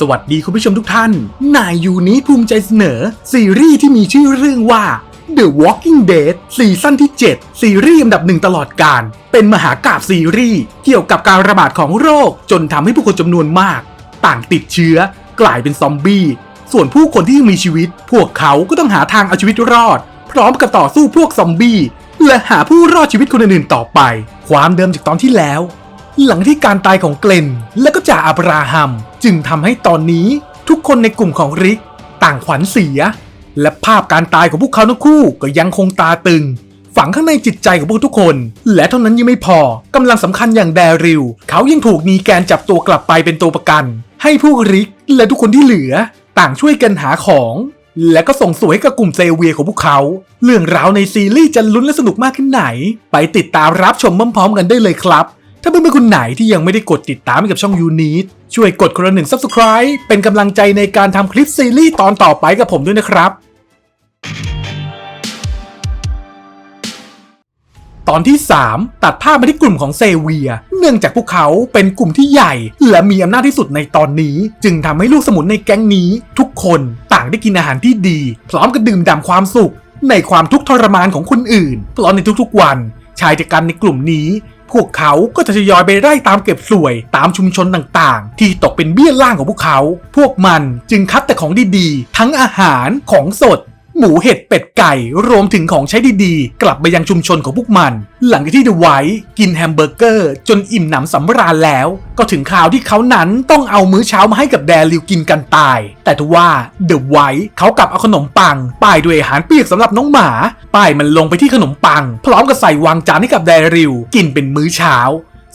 สวัสดีคุณผู้ชมทุกท่าน นายยูนี้ภูมิใจเสนอ ซีรีส์ที่มีชื่อเรื่องว่า The Walking Dead ซีซั่นที่ 7 ซีรีส์อันดับหนึ่งตลอดการ เป็นมหากาบซีรีส์เกี่ยวกับการระบาดของโรค จนทำให้ผู้คนจำนวนมาก ต่างติดเชื้อกลายเป็นซอมบี้ ส่วนผู้คนที่ยังมีชีวิต พวกเขาก็ต้องหาทางเอาชีวิตรอด พร้อมกับต่อสู้พวกซอมบี้และหาผู้รอดชีวิตคนอื่นๆต่อไป ความเดิมจากตอนที่แล้ว หลังที่การตายของเกลนและก็จ่าอับราฮัม จึงทำให้ตอนนี้ทุกคนในกลุ่มของริกต่างขวัญเสีย และภาพการตายของพวกเขาทั้งคู่ก็ยังคงตาตึง ฝังข้างในจิตใจของพวกทุกคน และเท่านั้นยังไม่พอกำลังสำคัญอย่างแดริล เขายังถูกนีแกนจับตัวกลับไปเป็นตัวประกัน ให้พวกริกและทุกคนที่เหลือ ต่างช่วยกันหาของ และก็ส่งสวยให้กับกลุ่มเซเวียของพวกเขา เรื่องราวในซีรีส์จะลุ้นและสนุกมากแค่ไหน ไปติดตามรับชมพร้อมๆกันได้เลยครับ ถ้าเพื่อนๆคนไหนที่ยังไม่ได้กดติดตามให้กับช่องยูนิตช่วยกดคนละหนึ่ง Subscribe เป็นกำลังใจในการทำคลิปซีรีส์ตอนต่อไปกับผมด้วยนะครับ ตอนที่ 3 ตัดภาพมาที่กลุ่มของเซเวีย เนื่องจากพวกเขาเป็นกลุ่มที่ใหญ่ และมีอำนาจที่สุดในตอนนี้ จึงทำให้ลูกสมุนในแก๊งนี้ ทุกคนต่างได้กินอาหารที่ดี พร้อมกับดื่มด่ำความสุข ในความทุกข์ทรมานของคนอื่นเพราะในทุกๆวัน ชายจัดการในกลุ่มนี้ พวกเขาก็จะทยอยไปไล่ตามเก็บสวยตามชุมชนต่างๆ ที่ตกเป็นเบี้ยล่างของพวกเขา พวกมันจึงคัดแต่ของดีๆ ทั้งอาหารของสด หมูเห็ดเป็ดไก่ รวมถึงของใช้ดีๆ กลับไปยังชุมชนของพวกมัน หลังจากที่เดอะไวท์กินแฮมเบอร์เกอร์ จนอิ่มหนำสำราญแล้ว ก็ถึงคราวที่เขานั้นต้องเอามื้อเช้ามาให้กับแดริวกินกันตาย แต่ทว่าเดอะไวท์เขากลับเอาขนมปัง ป้ายด้วยอาหารเปียกสำหรับน้องหมา ป้ายมันลงไปที่ขนมปัง พร้อมกับใส่วางจานให้กับแดริวกินเป็นมื้อเช้า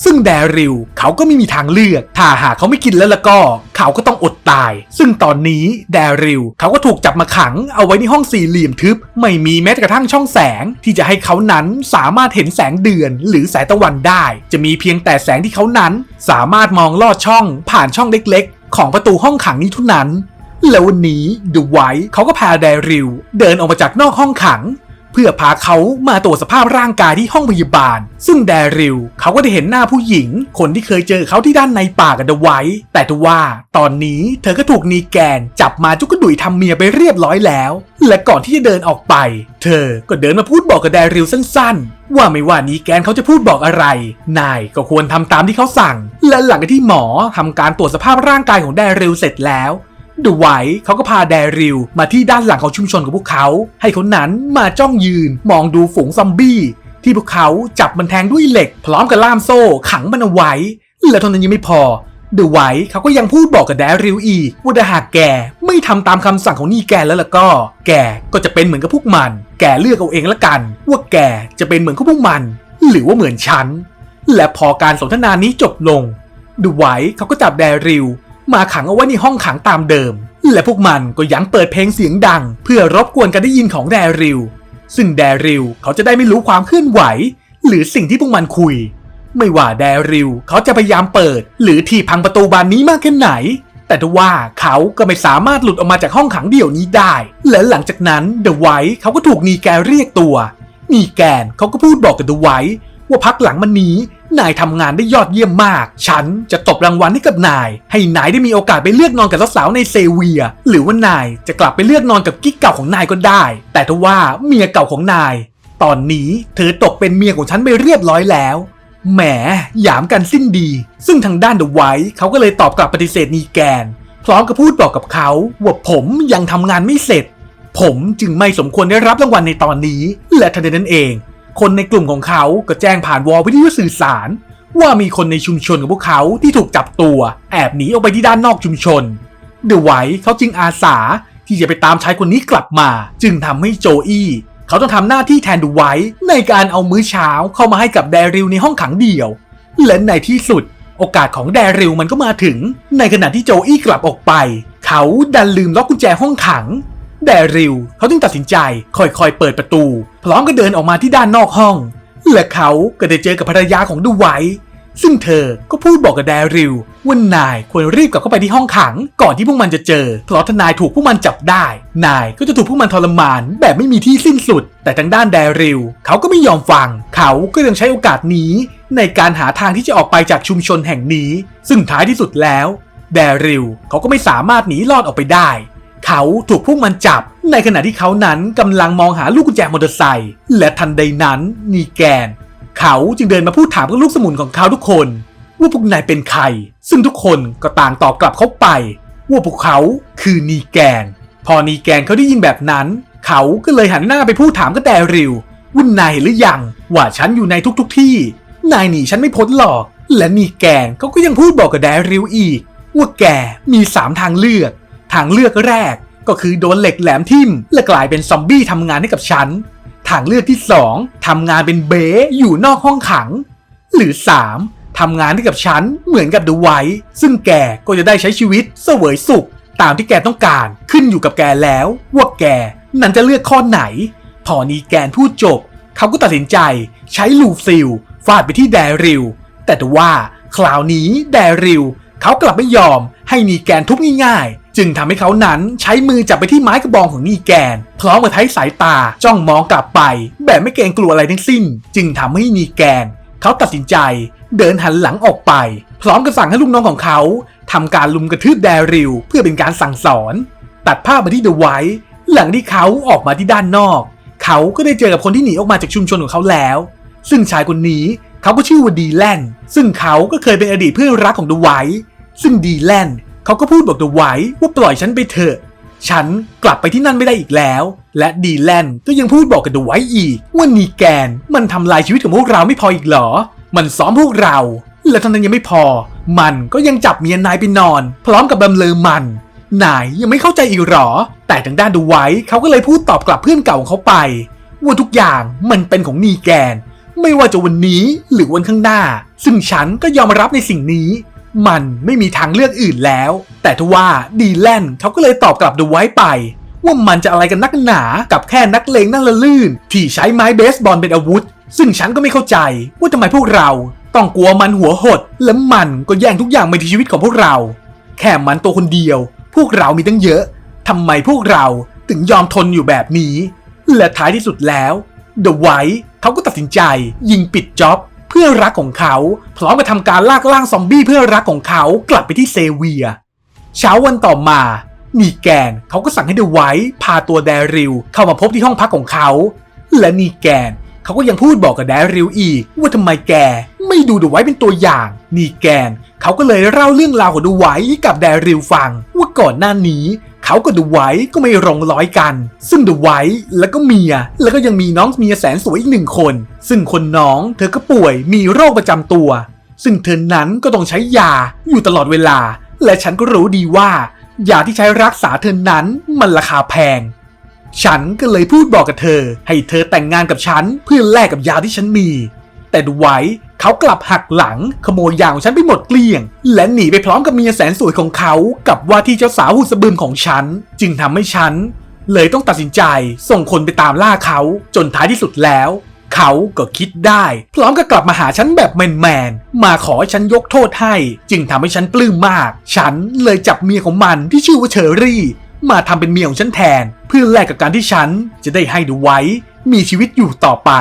ซึ่งแดริลเขาก็ไม่มีทางเลือก ถ้าหากเขาไม่กินแล้วละก็ เขาก็ต้องอดตาย ซึ่งตอนนี้แดริลเขาก็ถูกจับมาขังเอาไว้ในห้องสี่เหลี่ยมทึบ ไม่มีแม้กระทั่งช่องแสง ที่จะให้เขานั้นสามารถเห็นแสงเดือน หรือแสงตะวันได้ จะมีเพียงแต่แสงที่เขานั้น สามารถมองลอดช่องผ่านช่องเล็ก ๆ ของประตูห้องขังนี้เท่านั้นแล้ววันนี้เดอะไวท์เขาก็พาแดริลเดินออกมาจากนอกห้องขัง เพื่อพาเขามาตรวจสภาพร่างกายที่ห้องพยาบาล ซึ่งแดริลเขาก็ได้เห็นหน้าผู้หญิง คนที่เคยเจอเขาที่ด้านในป่ากับเอะไวท์แต่ทว่าตอนนี้เธอก็ถูกนีแกนจับมาจุกกระดุยทำเมียไปเรียบร้อยแล้ว และก่อนที่จะเดินออกไป เธอก็เดินมาพูดบอกกับแดริลสั้นๆ ว่าไม่ว่านีแกนเขาจะพูดบอกอะไร นายก็ควรทำตามที่เขาสั่ง และหลังจากที่หมอทำการตรวจสภาพร่างกายของแดริลเสร็จแล้ว เดอะไวท์เขาก็พาแดริลมาที่ด้านหลังของชุมชนของพวกเขา ให้เขานั้นมาจ้องยืนมองดูฝูงซอมบี้ ที่พวกเขาจับมันแทงด้วยเหล็ก พร้อมกับล่ามโซ่ขังมันเอาไว้ และเท่านั้นยังไม่พอเดอะไวท์เขาก็ยังพูดบอกกับแดริลอีกว่าถ้าหากแกไม่ทำตามคำสั่งของนี่แกแล้วล่ะก็ แกก็จะเป็นเหมือนกับพวกมัน แกเลือกเอาเองละกัน ว่าแกจะเป็นเหมือนกับพวกมัน หรือว่าเหมือนฉัน และพอการสนทนานี้จบลงดูไว้เขาก็จับแดริล มาขังเอาไว้ในห้องขังตามเดิม และพวกมันก็ยังเปิดเพลงเสียงดัง เพื่อรบกวนการได้ยินของแดริล ซึ่งแดริลเขาจะได้ไม่รู้ความเคลื่อนไหว หรือสิ่งที่พวกมันคุย ไม่ว่าแดริลเขาจะพยายามเปิด หรือที่พังประตูบานนี้มากแค่ไหน แต่ทว่าเขาก็ไม่สามารถหลุดออกมาจากห้องขังเดี่ยวนี้ได้ และหลังจากนั้นเดอะไวท์เขาก็ถูกนีแกเรียกตัวนีแกนเขาก็พูดบอกกับเดอะไวท์ว่าพักหลังมันนี้ นายทำงานได้ยอดเยี่ยมมาก ฉันจะตบรางวัลให้กับนาย ให้นายได้มีโอกาสไปเลือกนอนกับสาวๆในเซเวีย หรือว่านายจะกลับไปเลือกนอนกับกิ๊กเก่าของนายก็ได้ แต่ทว่าเมียเก่าของนาย ตอนนี้เธอตกเป็นเมียของฉันไปเรียบร้อยแล้วแหมหยามกันสิ้นดี ซึ่งทางด้านเดอะไวท์เขาก็เลยตอบกลับปฏิเสธนีแกน พร้อมกับพูดบอกกับเขาว่าผมยังทำงานไม่เสร็จ ผมจึงไม่สมควรได้รับรางวัลในตอนนี้ และทันใดนั้นเอง คนในกลุ่มของเขาก็แจ้งผ่านวอลวิทยุสื่อสาร ว่ามีคนในชุมชนของพวกเขาที่ถูกจับตัวแอบหนีออกไปที่ด้านนอกชุมชนเดอะไวท์เขาจึงอาสาที่จะไปตามชายคนนี้กลับมา จึงทำให้โจอี้เขาต้องทำหน้าที่แทนเดอะไวท์ในการเอามื้อเช้าเข้ามาให้กับแดริลในห้องขังเดี่ยว และในที่สุดโอกาสของแดริลมันก็มาถึง ในขณะที่โจอี้กลับออกไป เขาดันลืมล็อกกุญแจห้องขัง แดริลเขาจึงตัดสินใจค่อยๆเปิดประตู พร้อมกับเดินออกมาที่ด้านนอกห้อง และเขาก็ได้เจอกับภรรยาของดูไวซึ่งเธอก็พูดบอกกับแดริลว่านายควรรีบกลับเข้าไปที่ห้องขัง ก่อนที่พวกมันจะเจอ เพราะถ้านายถูกพวกมันจับได้ นายก็จะถูกพวกมันทรมานแบบไม่มีที่สิ้นสุด แต่ทางด้านแดริลเขาก็ไม่ยอมฟัง เขาก็ยังใช้โอกาสนี้ ในการหาทางที่จะออกไปจากชุมชนแห่งนี้ ซึ่งท้ายที่สุดแล้ว แดริลเขาก็ไม่สามารถหนีรอดออกไปได้ เขาถูกพวกมันจับ ในขณะที่เขานั้นกำลังมองหาลูกกุญแจมอเตอร์ไซค์และทันใดนั้นนีแกน เขาจึงเดินมาพูดถามกับลูกสมุนของเขาทุกคน ว่าพวกนายเป็นใคร ซึ่งทุกคนก็ต่างตอบกลับเขาไป ว่าพวกเขาคือนีแกน พอนีแกนเขาได้ยินแบบนั้น เขาก็เลยหันหน้าไปพูดถามกับแดริลว่านายเห็นหรือยังว่าฉันอยู่ในทุกๆทที่ นายหนีฉันไม่พ้นหรอก และนีแกนเขาก็ยังพูดบอกกับแดริลอีกว่าแกมีสามทางเลือก ทางเลือกแรกก็คือโดนเหล็กแหลมทิ่ม และกลายเป็นซอมบี้ทำงานให้กับฉัน ทางเลือกที่ 2ทำงานเป็นเบ๋อยู่นอกห้องขัง หรือ 3ทำงานให้กับฉันเหมือนกับดูไว้ซึ่งแกก็จะได้ใช้ชีวิตเสวยสุข ตามที่แกต้องการขึ้นอยู่กับแกแล้ว ว่าแกนั้นจะเลือกข้อไหน พอนีแกนพูดจบ เขาก็ตัดสินใจใช้ลูฟิลฟาดไปที่แดริลแต่ว่าคราวนี้แดริล เขากลับไม่ยอมให้นีแกนทุบง่ายๆ จึงทำให้เขานั้นใช้มือจับไปที่ไม้กระบองของนีแกน พร้อมกับใช้สายตาจ้องมองกลับไป แบบไม่เกรงกลัวอะไรทั้งสิ้น จึงทำให้นีแกน เขาตัดสินใจเดินหันหลังออกไป พร้อมกับสั่งให้ลูกน้องของเขาทำการลุมกระทืบแดริลเพื่อเป็นการสั่งสอน ตัดภาพมาที่เดอะไวท์หลังที่เขาออกมาที่ด้านนอก เขาก็ได้เจอกับคนที่หนีออกมาจากชุมชนของเขาแล้ว ซึ่งชายคนนี้เขาก็ชื่อว่าดีแลนซึ่งเขาก็เคยเป็นอดีตเพื่อนรักของเดอะไวท์ ซึ่งดีแลนเขาก็พูดบอกเดอะไวท์ว่าปล่อยฉันไปเถอะ ฉันกลับไปที่นั่นไม่ได้อีกแล้ว และดีแลนก็ยังพูดบอกกับเดอะไวท์อีกว่านีแกนมันทำลายชีวิตของพวกเราไม่พออีกเหรอ มันซ้อมพวกเรา และเท่านั้นยังไม่พอ มันก็ยังจับเมียนายไปนอน พร้อมกับบำเลอมันนายยังไม่เข้าใจอีกเหรอ แต่ทางด้านดูไว้เขาก็เลยพูดตอบกลับเพื่อนเก่าของเขาไป ว่าทุกอย่างมันเป็นของนีแกน ไม่ว่าจะวันนี้หรือวันข้างหน้า ซึ่งฉันก็ยอมรับในสิ่งนี้ มันไม่มีทางเลือกอื่นแล้ว แต่ทว่าดีแลนเขาก็เลยตอบกลับดูไว้ไป ว่ามันจะอะไรกันนักหนากับแค่นักเลงนั่งละลื่น ที่ใช้ไม้เบสบอลเป็นอาวุธ ซึ่งฉันก็ไม่เข้าใจว่าทำไมพวกเรา ต้องกลัวมันหัวหด และมันก็แย่งทุกอย่างในชีวิตของพวกเรา แค่มันตัวคนเดียว พวกเรามีตั้งเยอะทำไมพวกเราถึงยอมทนอยู่แบบนี้ และท้ายที่สุดแล้วเดอะไวท์เขาก็ตัดสินใจยิงปิดจ็อบ พื่อรักของเขา พร้อมกับทำการลากล่างซอมบี้เพื่อรักของเขากลับไปที่เซเวีย เช้าวันต่อมานีแกนเขาก็สั่งให้เดอะไวท์พาตัวแดริลเข้ามาพบที่ห้องพักของเขา และนีแกนเขาก็ยังพูดบอกกับแดริลอีก ว่าทำไมแกไม่ดูเดอะไวท์เป็นตัวอย่าง นีแกนเขาก็เลยเล่าเรื่องราวของเดอะไวท์ให้กับแดริลฟัง ว่าก่อนหน้านี้ เขากับเดอะไวท์ก็ไม่ลงร้อยกัน ซึ่งเดอะไวท์แล้วก็เมีย แล้วก็ยังมีน้องเมียแสนสวยอีกหนึ่งคน ซึ่งคนน้องเธอก็ป่วยมีโรคประจำตัว ซึ่งเธอนั้นก็ต้องใช้ยาอยู่ตลอดเวลา และฉันก็รู้ดีว่ายาที่ใช้รักษาเธอนั้นมันราคาแพง ฉันก็เลยพูดบอกกับเธอ ให้เธอแต่งงานกับฉันเพื่อแลกกับยาที่ฉันมี แต่ดูไว้ เขากลับหักหลังขโมยยาของฉันไปหมดเกลี้ยง และหนีไปพร้อมกับเมียแสนสวยของเขา กับว่าที่เจ้าสาวหุ่นสะบึมของฉัน จึงทำให้ฉัน เลยต้องตัดสินใจส่งคนไปตามล่าเขาจนท้ายที่สุดแล้ว เขาก็คิดได้ พร้อมกับกลับมาหาฉันแบบแมนๆมาขอให้ฉันยกโทษให้ จึงทำให้ฉันปลื้มมาก ฉันเลยจับเมียของมันที่ชื่อว่าเชอรี่ มาทำเป็นเมียของฉันแทน เพื่อแลกกับการที่ฉันจะได้ให้ดูไว้ มีชีวิตอยู่ต่อไป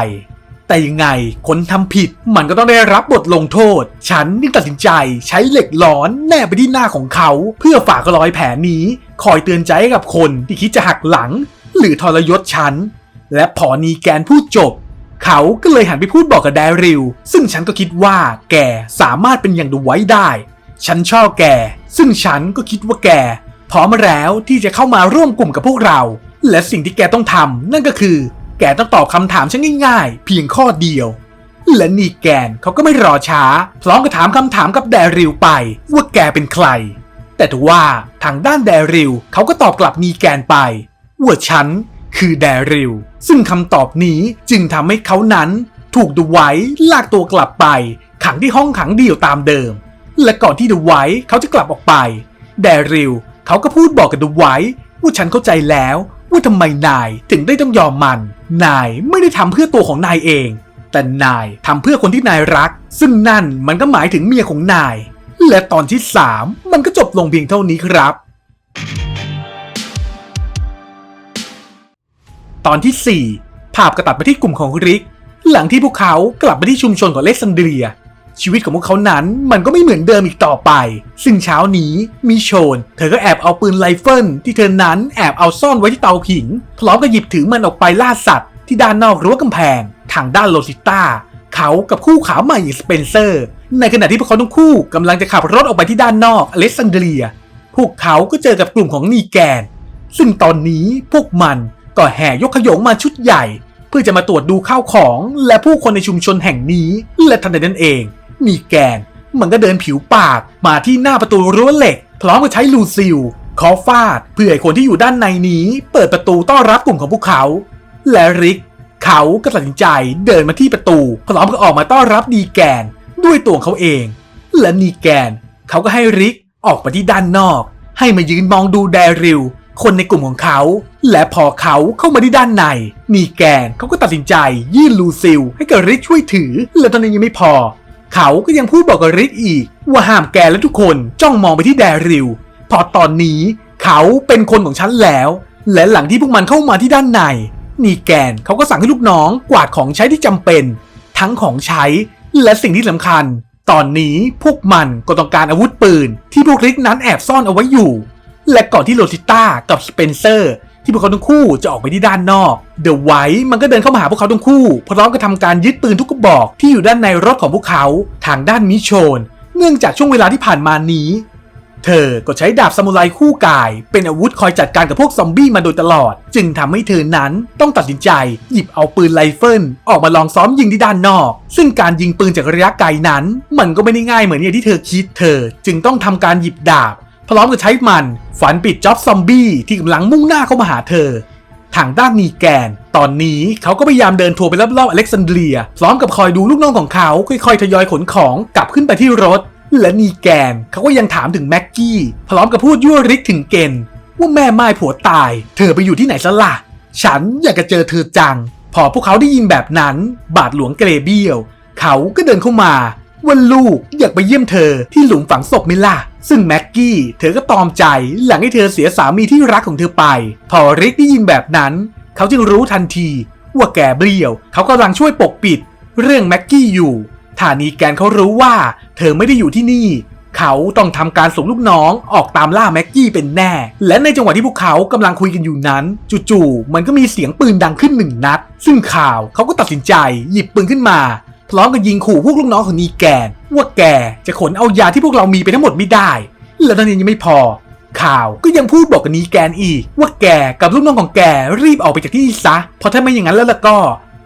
แต่ยังไงคนทำผิดมันก็ต้องได้รับบทลงโทษ ฉันจึงตัดสินใจใช้เหล็กร้อนแนบไปที่หน้าของเขา เพื่อฝากรอยแผลนี้ คอยเตือนใจให้กับคนที่คิดจะหักหลัง หรือทรยศฉัน และพอนีแกนพูดจบ เขาก็เลยหันไปพูดบอกกับแดริล ซึ่งฉันก็คิดว่าแกสามารถเป็นอย่างดูไว้ได้ ฉันชอบแก ซึ่งฉันก็คิดว่าแกพร้อมแล้วที่จะเข้ามาร่วมกลุ่มกับพวกเรา และสิ่งที่แกต้องทำนั่นก็คือ แกต้องตอบคำถามฉันง่ายๆ เพียงข้อเดียว และนีแกนเขาก็ไม่รอช้า พร้อมกับถามคำถามกับแดริลไป ว่าแกเป็นใคร แต่ทว่าทางด้านแดริลเขาก็ตอบกลับนีแกนไป ว่าฉันคือแดริลซึ่งคำตอบนี้จึงทำให้เขานั้น ถูกดูไว้ลากตัวกลับไป ขังที่ห้องขังเดี่ยวตามเดิม และก่อนที่ดูไว้เขาจะกลับออกไป แดริลเขาก็พูดบอกกับดูไว้ว่าฉันเข้าใจแล้ว ว่าทำไมนายถึงได้ต้องยอมมัน นายไม่ได้ทำเพื่อตัวของนายเอง แต่นายทำเพื่อคนที่นายรัก ซึ่งนั่นมันก็หมายถึงเมียของนาย และตอนที่ 3 มันก็จบลงเพียงเท่านี้ครับ ตอนที่ 4 ภาพกระตัดไปที่กลุ่มของริก หลังที่พวกเขากลับไปที่ชุมชนของเล็กซานเดรีย ชีวิตของพวกเขานั้นมันก็ไม่เหมือนเดิมอีกต่อไป ซึ่งเช้านี้มีโชน เธอก็แอบเอาปืนไรเฟิลที่เธอนั้นแอบเอาซ่อนไว้ที่เตาผิงพร้อมกับหยิบถือมันออกไปล่าสัตว์ที่ด้านนอกรั้วกำแพง ทางด้านโลซิต้าเขากับคู่ขาใหม่อย่างสเปนเซอร์ ในขณะที่พวกเขาทั้งคู่กำลังจะขับรถออกไปที่ด้านนอกอเล็กซานเดรีย พวกเขาก็เจอกับกลุ่มของนีแกน ซึ่งตอนนี้พวกมันก็แห่ยกขยงมาชุดใหญ่ เพื่อจะมาตรวจดูข้าวของและผู้คนในชุมชนแห่งนี้และทันใดนั้นเอง นีแกนมันก็เดินผิวปากมาที่หน้าประตูรั้วเหล็ก พร้อมกับใช้ลูซิลเคอฟาดเพื่อให้คนที่อยู่ด้านในนี้ เปิดประตูต้อนรับกลุ่มของพวกเขา และริก เขาก็ตัดสินใจเดินมาที่ประตู พร้อมกับออกมาต้อนรับนีแกนด้วยตัวเขาเอง และนีแกน เขาก็ให้ริกออกไปที่ด้านนอก ให้มายืนมองดูแดริลคนในกลุ่มของเขา และพอเขาเข้ามาที่ด้านในนีแกนเขาก็ตัดสินใจยื่นลูซิลให้กับริกช่วยถือ และตอนนี้ยังไม่พอ เขาก็ยังพูดบอกกับริกอีก ว่าห้ามแกและทุกคนจ้องมองไปที่แดริลพอตอนนี้เขาเป็นคนของฉันแล้ว และหลังที่พวกมันเข้ามาที่ด้านใน นีแกนเขาก็สั่งให้ลูกน้องกวาดของใช้ที่จำเป็น ทั้งของใช้และสิ่งที่สำคัญ ตอนนี้พวกมันก็ต้องการอาวุธปืน ที่พวกริกนั้นแอบซ่อนเอาไว้อยู่ และก่อนที่โรซิต้ากับสเปนเซอร์ ที่พวกเขาทั้งคู่จะออกไปที่ด้านนอกเดอะไวท์มันก็เดินเข้ามาหาพวกเขาทั้งคู่พร้อมกับทำการยึดปืนทุกกระบอกที่อยู่ด้านในรถของพวกเขาทางด้านมิโชน เนื่องจากช่วงเวลาที่ผ่านมานี้ เธอก็ใช้ดาบซามูไรคู่กาย เป็นอาวุธคอยจัดการกับพวกซอมบี้มาโดยตลอด จึงทำให้เธอนั้นต้องตัดสินใจ หยิบเอาปืนไรเฟิลออกมาลองซ้อมยิงที่ด้านนอก ซึ่งการยิงปืนจากระยะไกลนั้น มันก็ไม่ได้ง่ายเหมือนอย่างที่เธอคิดเธอ จึงต้องทำการหยิบดาบ พร้อมกับใช้มันฝันปิดจ็อบซอมบี้ที่กำลังมุ่งหน้าเข้ามาหาเธอ ทางด้านนีแกน ตอนนี้เขาก็พยายามเดินทัวร์ไปรอบๆอเล็กซานเดรีย พร้อมกับคอยดูลูกน้องของเขาค่อยๆทยอยขนของกลับขึ้นไปที่รถ และนีแกนเขาก็ยังถามถึงแม็กกี้พร้อมกับพูดยั่วริกถึงเกนว่าแม่ไม้ผัวตาย เธอไปอยู่ที่ไหนซะล่ะ ฉันอยากจะเจอเธอจัง พอพวกเขาได้ยินแบบนั้น บาทหลวงเกรเบียว เขาก็เดินเข้ามาว่าลูกอยากไปเยี่ยมเธอที่หลุมฝังศพไหม่ล่ะ ซึ่งแม็กกี้เธอก็ตอมใจหลังให้เธอเสียสามีที่รักของเธอไป พอริกได้ยินแบบนั้น เขาจึงรู้ทันที ว่าแกเบรียว เขากำลังช่วยปกปิด เรื่องแม็กกี้อยู่ฐานีแกนเขารู้ว่า เธอไม่ได้อยู่ที่นี่ เขาต้องทำการส่งลูกน้องออกตามล่าแม็กกี้เป็นแน่ และในจังหวะที่พวกเขากำลังคุยกันอยู่นั้นจู่ๆมันก็มีเสียงปืนดังขึ้นหนึ่งนัด ซึ่งข่าวเขาก็ตัดสินใจ หยิบปืนขึ้นมา พร้อมกับยิงขู่พวกลูกน้องของนีแกน ว่าแกจะขนเอายาที่พวกเรามีไปทั้งหมดไม่ได้ และตอนนี้ยังไม่พอ ข่าวก็ยังพูดบอกกับนีแกนอีก ว่าแกกับลูกน้องของแกรีบออกไปจากที่นี่ซะ เพราะถ้าไม่อย่างนั้นแล้วล่ะก็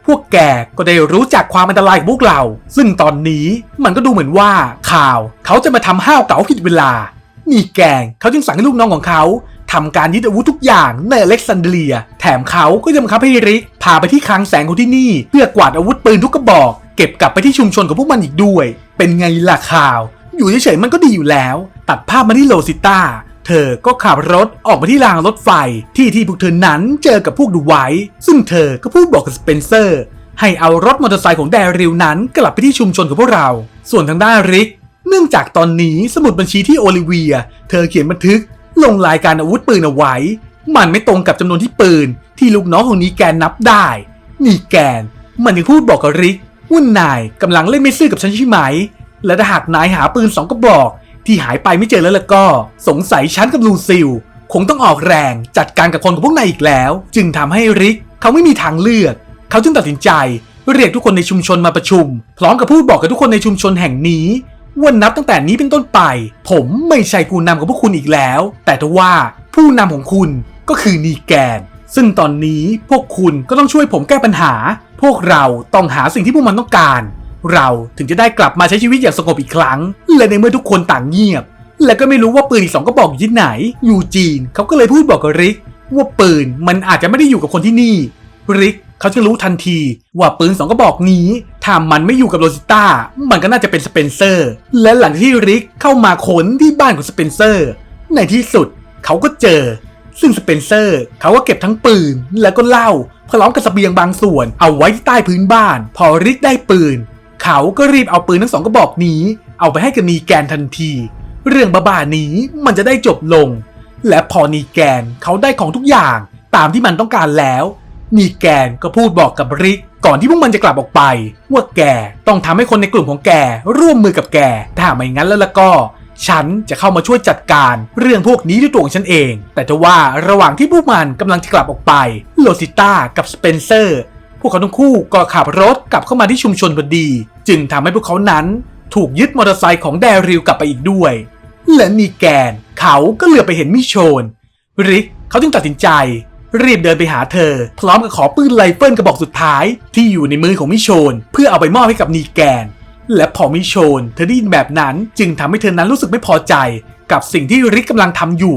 พวกแกก็ได้รู้จักความอันตรายของพวกเรา ซึ่งตอนนี้มันก็ดูเหมือนว่าข่าวเขาจะมาทำห้าวเก๋าผิดเวลานีแกงเขาจึงสั่งให้ลูกน้องของเขาทำการยึดอาวุธทุกอย่างในอเล็กซานเดรีย แถมเขาก็ยังบังคับให้ริกพาไปที่คลังแสงของที่นี่ เพื่อกวาดอาวุธปืนทุกกระบอก เก็บกลับไปที่ชุมชนของพวกมันอีกด้วย เป็นไงล่ะข่าว อยู่เฉยๆมันก็ดีอยู่แล้ว ตัดภาพมาที่โลซิต้า เธอก็ขับรถออกมาที่รางรถไฟ ที่ที่พวกเธอนั้นเจอกับพวกดูไว้ ซึ่งเธอก็พูดบอกกับสเปนเซอร์ ให้เอารถมอเตอร์ไซค์ของแดริลนั้นกลับไปที่ชุมชนของพวกเรา ส่วนทางด้านริก เนื่องจากตอนนี้สมุดบัญชีที่โอลิเวีย เธอเขียนบันทึก ลงรายการอาวุธปืนเอาไว้ มันไม่ตรงกับจำนวนที่ปืน ที่ลูกน้องของนีแกนนับได้นีแกนมันยังพูดบอกกับริก ว่านายกำลังเล่นไม่ซื่อกับฉันใช่ไหม และถ้าหากนายหาปืนสองกระบอก ที่หายไปไม่เจอแล้วล่ะก็ สงสัยฉันกับลูซิล คงต้องออกแรงจัดการกับคนของพวกนายอีกแล้ว จึงทำให้ริกเขาไม่มีทางเลือก เขาจึงตัดสินใจเรียกทุกคนในชุมชนมาประชุม พร้อมกับพูดบอกกับทุกคนในชุมชนแห่งนี้ว่านับตั้งแต่นี้เป็นต้นไป ผมไม่ใช่ผู้นำของพวกคุณอีกแล้ว แต่ทว่าผู้นำของคุณก็คือนีแกน ซึ่งตอนนี้พวกคุณก็ต้องช่วยผมแก้ปัญหา พวกเราต้องหาสิ่งที่พวกมันต้องการ เราถึงจะได้กลับมาใช้ชีวิตอย่างสงบอีกครั้ง และในเมื่อทุกคนต่างเงียบ และก็ไม่รู้ว่าปืนอีกสองกระบอกอยู่ที่ไหน ยูจีนเขาก็เลยพูดบอกกับริก ว่าปืนมันอาจจะไม่ได้อยู่กับคนที่นี่ ริกเขาจึงรู้ทันทีว่าปืนสองกระบอกนี้ถ้ามันไม่อยู่กับโรซิต้า มันก็น่าจะเป็นสเปนเซอร์ และหลังที่ริกเข้ามาค้นที่บ้านของสเปนเซอร์ ในที่สุดเขาก็เจอ ซึ่งสเปนเซอร์เขาก็เก็บทั้งปืนแล้วก็เหล้าพร้อมกับเสบียงบางส่วนเอาไว้ที่ใต้พื้นบ้าน พอริกได้ปืน เขาก็รีบเอาปืนทั้งสองกระบอกนี้ เอาไปให้กับนีแกนทันที เรื่องบ้าๆนี้มันจะได้จบลง และพอนีแกนเขาได้ของทุกอย่างตามที่มันต้องการแล้วมีแกนก็พูดบอกกับริกก่อนที่พวกมันจะกลับออกไป ว่าแกต้องทำให้คนในกลุ่มของแกร่วมมือกับแกถ้าไม่งั้นแล้วละก็ ฉันจะเข้ามาช่วยจัดการเรื่องพวกนี้ด้วยตัวของฉันเอง แต่จะว่าระหว่างที่พวกมันกำลังจะกลับออกไป โลซิต้ากับสเปนเซอร์ พวกเขาทั้งคู่ก็ขับรถกลับเข้ามาที่ชุมชนพอดี จึงทำให้พวกเขานั้นถูกยึดมอเตอร์ไซค์ของแดริลกลับไปอีกด้วย และมีแกน เขาก็เหลือไปเห็นมิโชน ริกเขาจึงตัดสินใจ รีบเดินไปหาเธอ พร้อมกับขอปืนไรเฟิลกระบอกสุดท้าย ที่อยู่ในมือของมิโชน เพื่อเอาไปมอบให้กับนีแกน และพอมิโชนเธอได้ยินแบบนั้นจึงทำให้เธอนั้นรู้สึกไม่พอใจ กับสิ่งที่ริกกำลังทำอยู่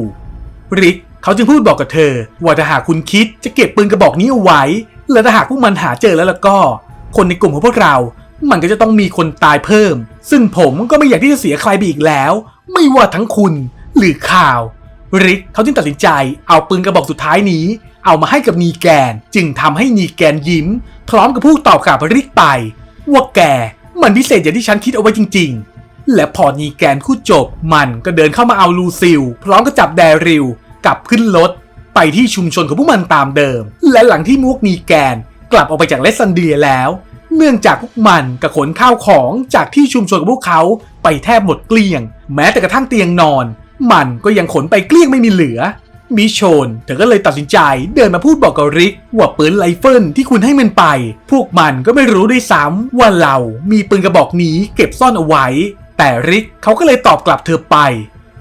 ริกเขาจึงพูดบอกกับเธอ ว่าถ้าหากคุณคิดจะเก็บปืนกระบอกนี้เอาไว้ และถ้าหากพวกมันหาเจอแล้วล่ะก็ คนในกลุ่มของพวกเรา มันก็จะต้องมีคนตายเพิ่ม ซึ่งผมก็ไม่อยากที่จะเสียใครไปอีกแล้ว ไม่ว่าทั้งคุณหรือข่าว ริกเขาจึงตัดสินใจเอาปืนกระบอกสุดท้ายนี้ เอามาให้กับนีแกน จึงทำให้นีแกนยิ้ม พร้อมกับพูดตอบกลับริกไปว่าแก มันพิเศษอย่างที่ฉันคิดเอาไว้จริง ๆ และพอนีแกนพูดจบ มันก็เดินเข้ามาเอาลูซิล พร้อมกับจับแดริลกลับขึ้นรถ ไปที่ชุมชนของพวกมันตามเดิม และหลังที่มวกนีแกนกลับออกไปจากเลสซันเดียแล้ว เนื่องจากพวกมันกระขนข้าวของจากที่ชุมชนของพวกเขาไปแทบหมดเกลี้ยง แม้แต่กระทั่งเตียงนอน มันก็ยังขนไปเกลี้ยงไม่มีเหลือ มิโชน เธอก็เลยตัดสินใจเดินมาพูดบอกกับริก ว่าปืนไรเฟิลที่คุณให้มันไป พวกมันก็ไม่รู้ด้วยซ้ำว่าเรามีปืนกระบอกนี้เก็บซ่อนเอาไว้ แต่ริกเขาก็เลยตอบกลับเธอไป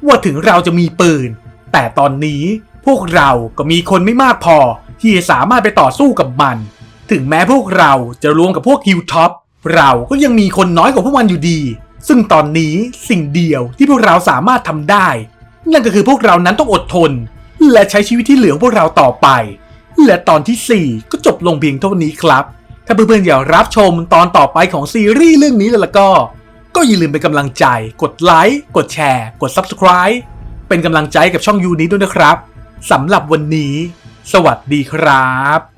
ว่าถึงเราจะมีปืน แต่ตอนนี้พวกเราก็มีคนไม่มากพอ ที่จะสามารถไปต่อสู้กับมัน ถึงแม้พวกเราจะรวมกับพวกฮิวท็อปเราก็ยังมีคนน้อยกว่าพวกมันอยู่ดี ซึ่งตอนนี้สิ่งเดียวที่พวกเราสามารถทำได้ นั่นก็คือพวกเรานั้นต้องอดทน และใช้ชีวิตที่เหลือของพวกเราต่อไป และตอนทีสี่ 4 ก็จบลงเพียงเท่านี้ครับ ถ้าเพื่อนๆอยากรับชมตอนต่อไปของซีรีส์เรื่องนี้แล้วก็ ก็อย่าลืมเป็นกำลังใจ กดไลค์ กดแชร์ กด Subscribe เป็นกำลังใจกับช่องยูนี้ด้วยนะครับสำหรับวันนี้ สวัสดีครับ